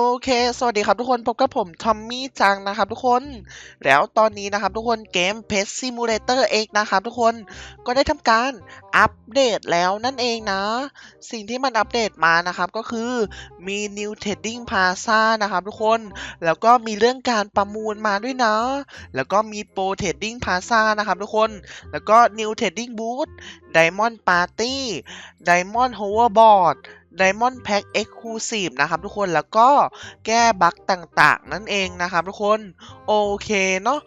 โอเค สวัสดีครับทุกคน พบกับผมทอมมี่จังนะครับทุกคน แล้วตอนนี้นะครับทุกคนเกม Pet Simulator X นะครับทุกคน ก็ได้ทำการอัปเดตแล้วนั่นเองนะ สิ่งที่มันอัปเดตมานะครับก็คือมี New Trading Plaza นะครับทุกคน แล้วก็มีเรื่องการประมูลมาด้วยนะ แล้วก็มี Pro Trading Plaza นะครับทุกคน แล้วก็ New Trading Booth Diamond Party Diamond Hoverboard Diamond Pack Exclusive นะครับทุกคนแล้วก็แก้บั๊กต่างๆ นั่นเองนะครับทุกคนโอเคเนาะ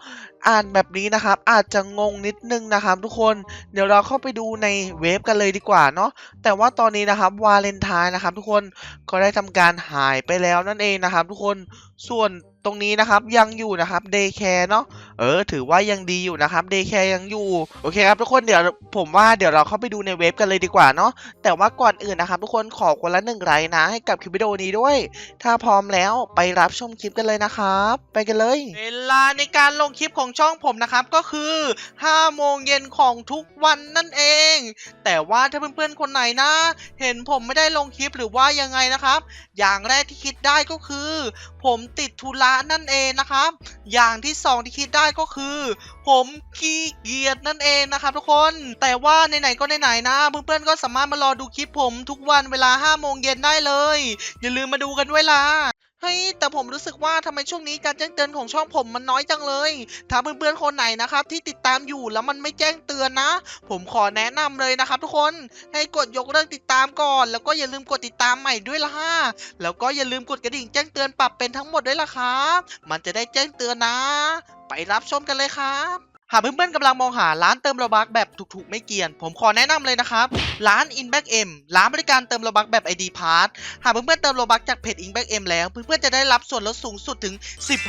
อ่านแบบนี้นะครับ อาจจะงงนิดนึงนะครับทุกคนเดี๋ยวเราเข้าไปดูในเว็บกันเลยดีกว่าเนาะแต่ว่าตอนนี้นะครับวาเลนไทน์นะครับทุกคนก็ได้ทำการหายไปแล้วนั่นเองนะครับทุกคนส่วนตรงนี้นะครับยังอยู่นะครับ Day Care เนาะเออ ถือว่ายังดีอยู่นะครับ Day Care ยังอยู่โอเคครับทุกคนเดี๋ยวผมว่าเดี๋ยวเราเข้าไปดูในเว็บกันเลยดีกว่าเนาะแต่ว่าก่อนอื่นนะครับทุกคนขอคนละหนึ่งไลค์นะ ให้กับคลิปวิดีโอนี้ด้วย ถ้าพร้อมแล้วไปรับชมคลิปกันเลยนะครับ ไปกันเลยเวลาในการลงคลิปของช่องผมนะครับก็คือ5โมงเย็นของทุกวันนั่นเอง แต่ว่าถ้าเพื่อนๆคนไหนนะ เห็นผมไม่ได้ลงคลิปหรือว่ายังไงนะครับ อย่างแรกที่คิดได้ก็คือ ผมติดธุระนั่นเองนะครับ อย่างที่สองที่คิดได้ก็คือ ผมขี้เกียจนั่นเองนะครับทุกคน แต่ว่าไหนๆก็ไหนๆนะ เพื่อนๆก็สามารถมารอดูคลิปผมทุกวันเวลา5โมงเย็นได้เลย อย่าลืมมาดูกันด้วยล่ะ เฮ้ยแต่ผมรู้สึกว่าทำไมช่วงนี้การแจ้งเตือนของช่องผมมันน้อยจังเลย ถ้าเพื่อนๆคนไหนนะครับที่ติดตามอยู่แล้วมันไม่แจ้งเตือนนะ ผมขอแนะนำเลยนะครับทุกคนให้กดยกเลิกติดตามก่อน แล้วก็อย่าลืมกดติดตามใหม่ด้วยละฮะแล้วก็อย่าลืมกดกระดิ่งแจ้งเตือนปรับเป็นทั้งหมดด้วยล่ะครับมันจะได้แจ้งเตือนนะ ไปรับชมกันเลยครับ หากเพื่อนๆกำลังมองหาร้านเติมโลบักแบบถูกๆไม่เกียน ผมขอแนะนำเลยนะครับ ร้าน Inback M ร้านบริการเติมโลบักแบบ ID Pass หากเพื่อนๆเติมโลบักจากเพจ Inback M แล้ว เพื่อนๆจะได้รับส่วนลดสูงสุดถึง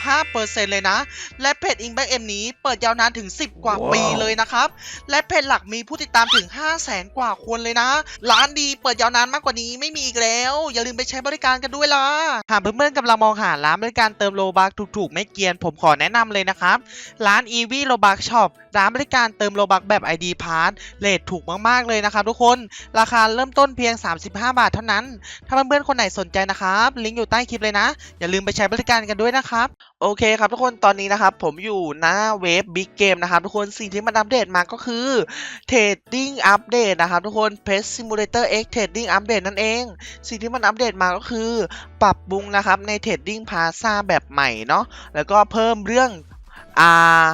15%เลยนะ และเพจ Inback M นี้เปิดยาวนานถึง 10 กว่าปีเลยนะครับ และเพจหลักมีผู้ติดตามถึง 500,000กว่าคนเลยนะ ร้านดีเปิดยาวนานมากกว่านี้ไม่มีอีกแล้ว อย่าลืมไปใช้บริการกันด้วยล่ะ หากเพื่อนๆกำลังมองหาร้านบริการเติมโลบักถูกๆไม่เกียน ผมขอแนะนำเลยนะครับ ร้าน e v โลบักช็อปร้านบริการเติมโลบักแบบ ID Pass เลทถูกมากๆเลยนะครับทุกคน ราคาเริ่มต้นเพียง 35 บาทเท่านั้น ถ้าเพื่อนๆคนไหนสนใจนะครับ ลิงก์อยู่ใต้คลิปเลยนะ อย่าลืมไปใช้บริการกันด้วยนะครับ โอเคครับทุกคนตอนนี้นะครับ ผมอยู่หน้าเว็บ Big Game นะครับทุกคนสิ่งที่มันอัปเดตมาก็คือ Trading Update นะครับทุกคน Pet Simulator X Trading Update นั่นเอง สิ่งที่มันอัปเดตมาก็คือ ปรับปรุงนะครับใน Trading Plaza แบบใหม่เนาะแล้วก็เพิ่มเรื่องอ่า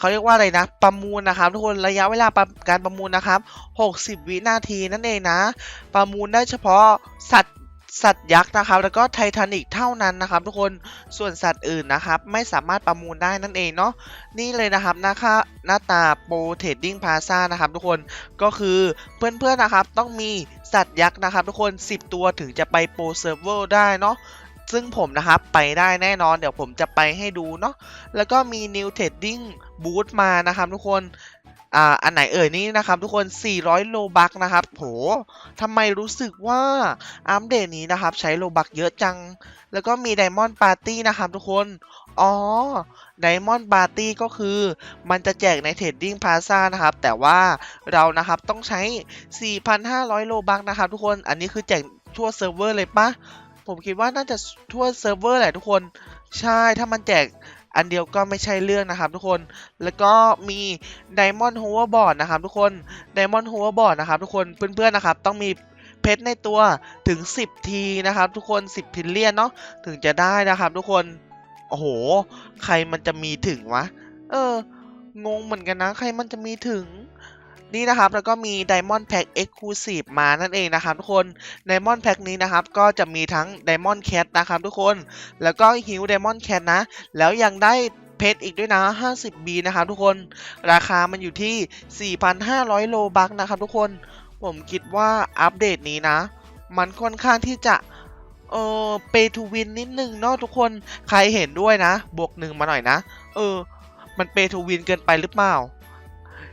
เขาเรียกว่าอะไรนะ ประมูลนะครับ ทุกคนระยะเวลาการประมูลนะครับ 60 วินาทีนั่นเองนะ ประมูลได้เฉพาะสัตว์สัตว์ยักษ์นะครับ แล้วก็ไททานิกเท่านั้นนะครับ ทุกคนส่วนสัตว์อื่นนะครับ ไม่สามารถประมูลได้นั่นเองเนาะนี่เลยนะครับหน้าค่าหน้าตาโปรเทดดิ้งพาซ่านะครับทุกคนก็คือเพื่อนๆนะครับ ต้องมีสัตว์ยักษ์นะครับ ทุกคน 10 ตัวถึงจะไปโปรเซิร์ฟเวอร์ได้เนาะ ซึ่งผมนะครับไปได้แน่นอนเดี๋ยวผมจะไปให้ดูเนาะแล้วก็มี New Trading Boot มานะครับทุกคนอ่าอันไหนเอ่ยนี่นะครับทุกคน 400 โลบักนะครับ โหทำไมรู้สึกว่าอัปเดตนี้นะครับ ใช้โลบักเยอะจัง แล้วก็มี Diamond Party นะครับทุกคน อ๋อ Diamond Party ก็คือ มันจะแจกใน Trading Plaza นะครับ แต่ว่าเรานะครับต้องใช้ 4,500 โลบักนะครับทุกคน อันนี้คือแจกทั่วเซิร์ฟเวอร์เลยปะ ผมคิดว่าน่าจะทั่วเซิร์ฟเวอร์แหละทุกคน ใช่ถ้ามันแจกอันเดียวก็ไม่ใช่เรื่องนะครับทุกคน แล้วก็มี Diamond Hoverboard นะครับทุกคน Diamond Hoverboard นะครับทุกคนเพื่อนๆนะครับต้องมีเพชรในตัวถึง 10 ทีนะครับทุกคน 10พิลเลียนเนาะถึงจะได้นะครับทุกคน โอ้โห ใครมันจะมีถึงวะ เออ งงเหมือนกันนะ ใครมันจะมีถึง นี่นะครับแล้วก็มี Diamond Pack Exclusive มานั่นเองนะครับทุกคน Diamond Pack นี้นะครับก็จะมีทั้ง Diamond Cat นะครับทุกคน แล้วก็ Hill Diamond Cat นะ แล้วยังได้เพชรอีกด้วยนะ 50B นะครับทุกคน ราคามันอยู่ที่ 4,500 โลบักนะครับทุกคน ผมคิดว่าอัปเดตนี้นะ มันค่อนข้างที่จะเออ pay to win นิดนึงเนาะทุกคน ใครเห็นด้วยนะ บวกหนึ่งมาหน่อยนะ เออ มัน pay to win เกินไปหรือเปล่า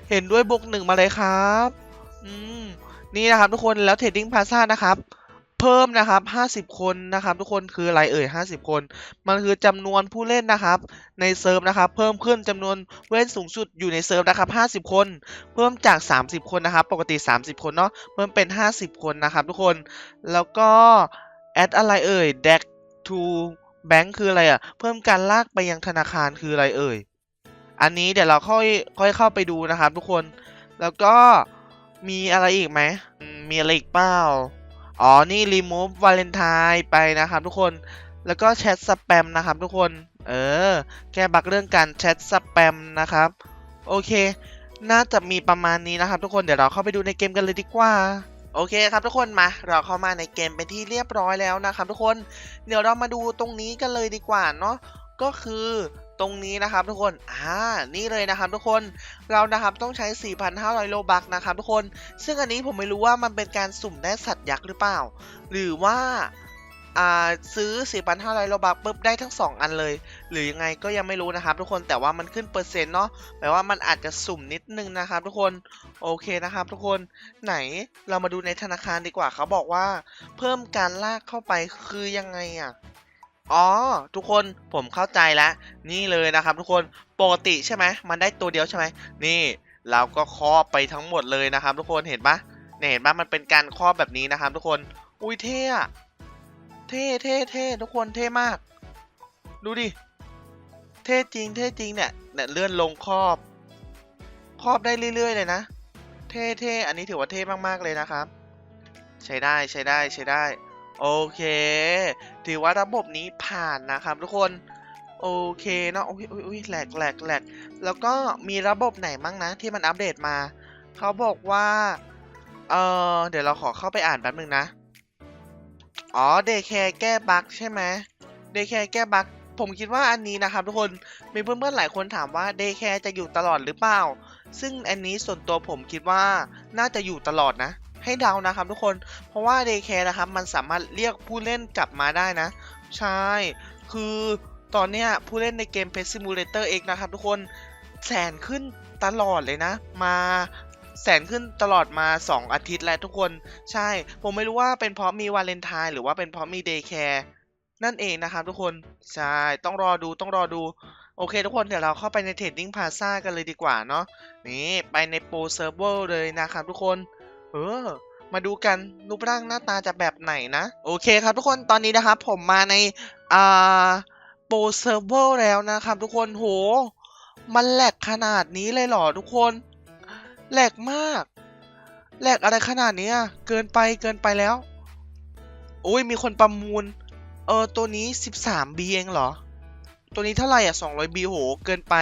เห็นด้วยบวกหนึ่งมาเลยครับ อืม นี่นะครับทุกคนแล้ว Trading Plaza นะครับ เพิ่มนะครับ 50 คนนะครับ ทุกคนคืออะไรเอ่ย 50 คน มันคือจำนวนผู้เล่นนะครับ ในเซิร์ฟนะครับ เพิ่มขึ้นจำนวนผู้เล่นสูงสุดอยู่ในเซิร์ฟนะครับ 50 คน เพิ่มจาก 30 คนนะครับ ปกติ 30 คนเนาะ เพิ่มเป็น 50 คนนะครับ ทุกคน แล้วก็แอดอะไรเอ่ย deck to bank คืออะไรอะ เพิ่มการลากไปยังธนาคารคืออะไรเอ่ย อันนี้เดี๋ยวเราค่อยค่อยเข้าไปดูนะครับ ทุกคน แล้วก็มีอะไรอีกไหมมมีอะไรอีกเปล่า อ๋อ นี่ remove valentine ไปนะครับทุกคน แล้วก็แชทสแปมนะครับทุกคน เออ แก้บักเรื่องการแชทสแปมนะครับ โอเค น่าจะมีประมาณนี้นะครับทุกคน เดี๋ยวเราเข้าไปดูในเกมกันเลยดีกว่าโอเคครับทุกคนมาเราเข้ามาในเกมเป็นที่เรียบร้อยแล้วนะครับทุกคนเดี๋ยวเรามาดูตรงนี้กันเลยดีกว่าเนาะก็คือ ตรงนี้นะครับทุกคน อ่า นี่เลยนะครับทุกคน เรานะครับต้องใช้ 4,500 โลบักนะครับทุกคน ซึ่งอันนี้ผมไม่รู้ว่ามันเป็นการสุ่มได้สัตว์ยักษ์หรือเปล่า หรือว่าอ่าซื้อ 4,500 โลบักปุ๊บได้ทั้ง 2 อันเลย หรือยังไงก็ยังไม่รู้นะครับทุกคน แต่ว่ามันขึ้นเปอร์เซ็นต์เนาะ แปลว่ามันอาจจะสุ่มนิดนึงนะครับทุกคน โอเคนะครับทุกคน ไหนเรามาดูในธนาคารดีกว่า เขาบอกว่า เพิ่มการลากเข้าไปคือยังไงอะ อ๋อ ทุกคนผมเข้าใจแล้ว นี่เลยนะครับ ทุกคนปกติใช่ไหมมันได้ตัวเดียวใช่ไหมนี่เราก็ครอบไปทั้งหมดเลยนะครับ ทุกคนเห็นปะเนี่ยเห็นปะมันเป็นการครอบแบบนี้นะครับ ทุกคนอุ้ยเท่อะเท่เท่เท่ทุกคนเท่มาก ดูดิเท่จริงเท่จริงเนี่ยเนี่ยเลื่อนลงครอบ ครอบได้เรื่อย ๆ เลยนะ เท่เท่อันนี้ถือว่าเท่มากๆเลยนะครับ ใช้ได้ใช้ได้ใช้ได้ โอเค ถือว่าระบบนี้ผ่านนะครับทุกคน โอเคเนาะอุ้ยอุ้ยอุ้ยแหลกแหลกแหลกแล้วก็มีระบบไหนบ้างนะ ที่มันอัปเดตมา เขาบอกว่า เออเดี๋ยวเราขอเข้าไปอ่านแป๊บนึงนะ อ๋อเดย์แคร์แก้บั๊กใช่ไหมเดย์แคร์แก้บั๊กผมคิดว่าอันนี้นะครับทุกคน มีเพื่อนๆหลายคนถามว่าเดย์แคร์จะอยู่ตลอดหรือเปล่า ซึ่งอันนี้ส่วนตัวผมคิดว่าน่าจะอยู่ตลอดนะ ให้เดานะครับทุกคน เพราะว่า Daycare นะครับมันสามารถเรียกผู้เล่นกลับมาได้นะ ใช่ คือตอนเนี้ยผู้เล่นในเกม Pet Simulator X นะครับทุกคนแสนขึ้นตลอดเลยนะ มาแสนขึ้นตลอดมา 2 อาทิตย์แล้วทุกคน ใช่ ผมไม่รู้ว่าเป็นเพราะมีวาเลนไทน์หรือว่าเป็นเพราะมี Daycare นั่นเองนะครับทุกคน ใช่ ต้องรอดูต้องรอดู โอเคทุกคนเดี๋ยวเราเข้าไปใน Trading Plaza กันเลยดีกว่าเนาะนี่ไปใน Pro Server เลยนะครับทุกคน เออ มาดูกันรูปร่างหน้าตาจะแบบไหนนะ โอเคครับทุกคนตอนนี้นะครับผมมาในอ่าโปรเซิร์ฟเวอร์แล้วนะครับทุกคนโห มันแหลกขนาดนี้เลยเหรอทุกคนแหลกมากแหลกอะไรขนาดนี้เกินไปเกินไปแล้วโอ้ยมีคนประมูล เออตัวนี้ 13B เองเหรอ ตัวนี้เท่าไหร่อะ 200B โห เกินไป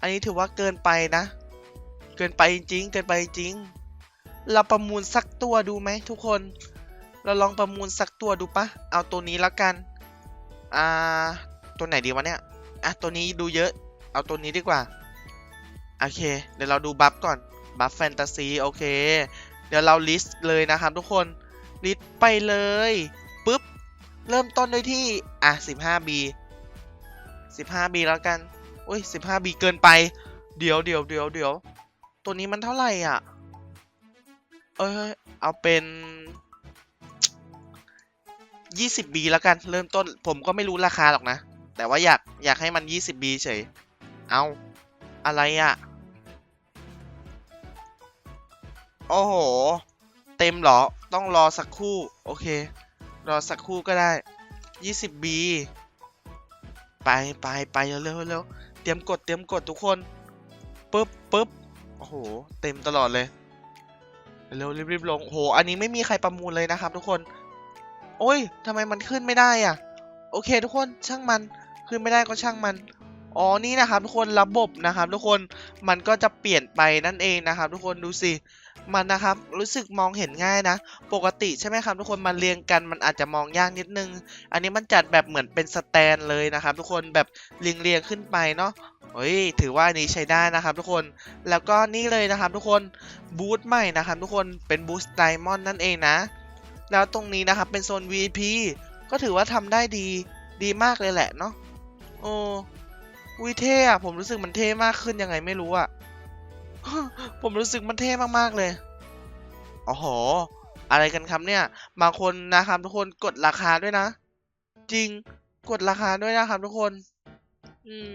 อันนี้ถือว่าเกินไปนะ เกินไปจริงๆเกินไปจริง เราประมูลสักตัวดูไหมทุกคน เราลองประมูลสักตัวดูปะเอาตัวนี้แล้วกัน อ่า ตัวไหนดีวะเนี่ย อะ ตัวนี้ดูเยอะ เอาตัวนี้ดีกว่า โอเค เดี๋ยวเราดูบัฟก่อน บัฟแฟนตาซี โอเค เดี๋ยวเราลิสต์เลยนะครับทุกคน ลิสต์ไปเลยปุ๊บ เริ่มต้นด้วยที่ อะ 15B 15B แล้วกัน อุ้ย 15B เกินไป เดี๋ยวเดี๋ยวเดี๋ยวเดี๋ยว ตัวนี้มันเท่าไหร่อะ เอ้ยเอาเป็น 20B แล้วกันเริ่มต้น ผมก็ไม่รู้ราคาหรอกนะ แต่ว่าอยากอยากให้มัน 20B เฉย เอาอะไรอะ่ะ โอ้โห เต็มหรอ ต้องรอสักคู่ โอเค รอสักคู่ก็ได้ 20B ไปไปไปเร็วเร็วเร็วเตรียมกดเตรียมกดทุกคนปึ๊บปึ๊บโอ้โห เต็มตลอดเลย เร็วรีบๆลงโหอันนี้ไม่มีใครประมูลเลยนะครับ ทุกคน โอ้ยทำไมมันขึ้นไม่ได้อะ โอเค ทุกคนช่างมัน ขึ้นไม่ได้ก็ช่างมัน อ๋อนี่นะครับทุกคนระบบนะครับทุกคนมันก็จะเปลี่ยนไปนั่นเองนะครับ ทุกคนดูสิมันนะครับรู้สึกมองเห็นง่ายนะ ปกติใช่ไหมครับทุกคนมันเรียงกันมันอาจจะมองยากนิดนึง อันนี้มันจัดแบบเหมือนเป็นสแตนเลยนะครับ ทุกคนแบบเรียงเรียงๆขึ้นไปเนาะเฮ้ยถือว่าอันนี้ใช้ได้นะครับ ทุกคนแล้วก็นี่เลยนะครับ ทุกคนบูธใหม่นะครับ ทุกคนเป็นบูธไดมอนด์นั่นเองนะ แล้วตรงนี้นะครับเป็นโซน VIP ก็ถือว่าทำได้ดีดีมากเลยแหละเนาะโอ้ วิเท่อะผมรู้สึกมันเท่มากขึ้นยังไงไม่รู้อะผมรู้สึกมันเท่มากๆเลยโอ้โห อะไรกันครับเนี่ย บางคนนะครับทุกคนกดราคาด้วยนะ จริง กดราคาด้วยนะครับทุกคน อืม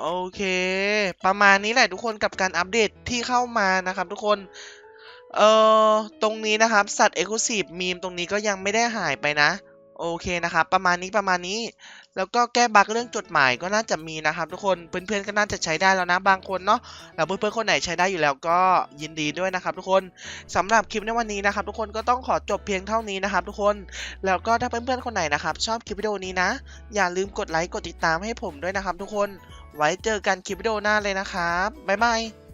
โอเค ประมาณนี้แหละทุกคนกับการอัปเดตที่เข้ามานะครับทุกคน เอ่อ ตรงนี้นะครับ สัตว์เอ็กซ์คลูซีฟมีมตรงนี้ก็ยังไม่ได้หายไปนะ โอเคนะครับ ประมาณนี้ประมาณนี้ แล้วก็แก้บั๊กเรื่องจดหมายก็น่าจะมีนะครับ ทุกคนเพื่อนๆก็น่าจะใช้ได้แล้วนะบางคนเนาะแล้วเพื่อนๆคนไหนใช้ได้อยู่แล้วก็ยินดีด้วยนะครับ ทุกคนสำหรับคลิปในวันนี้นะครับ ทุกคนก็ต้องขอจบเพียงเท่านี้นะครับ ทุกคนแล้วก็ถ้าเพื่อนๆคนไหนนะครับ ชอบคลิปวิดีโอนี้นะ อย่าลืมกดไลค์กดติดตามให้ผมด้วยนะครับ ทุกคนไว้เจอกันคลิปวิดีโอหน้าเลยนะครับบ๊ายบาย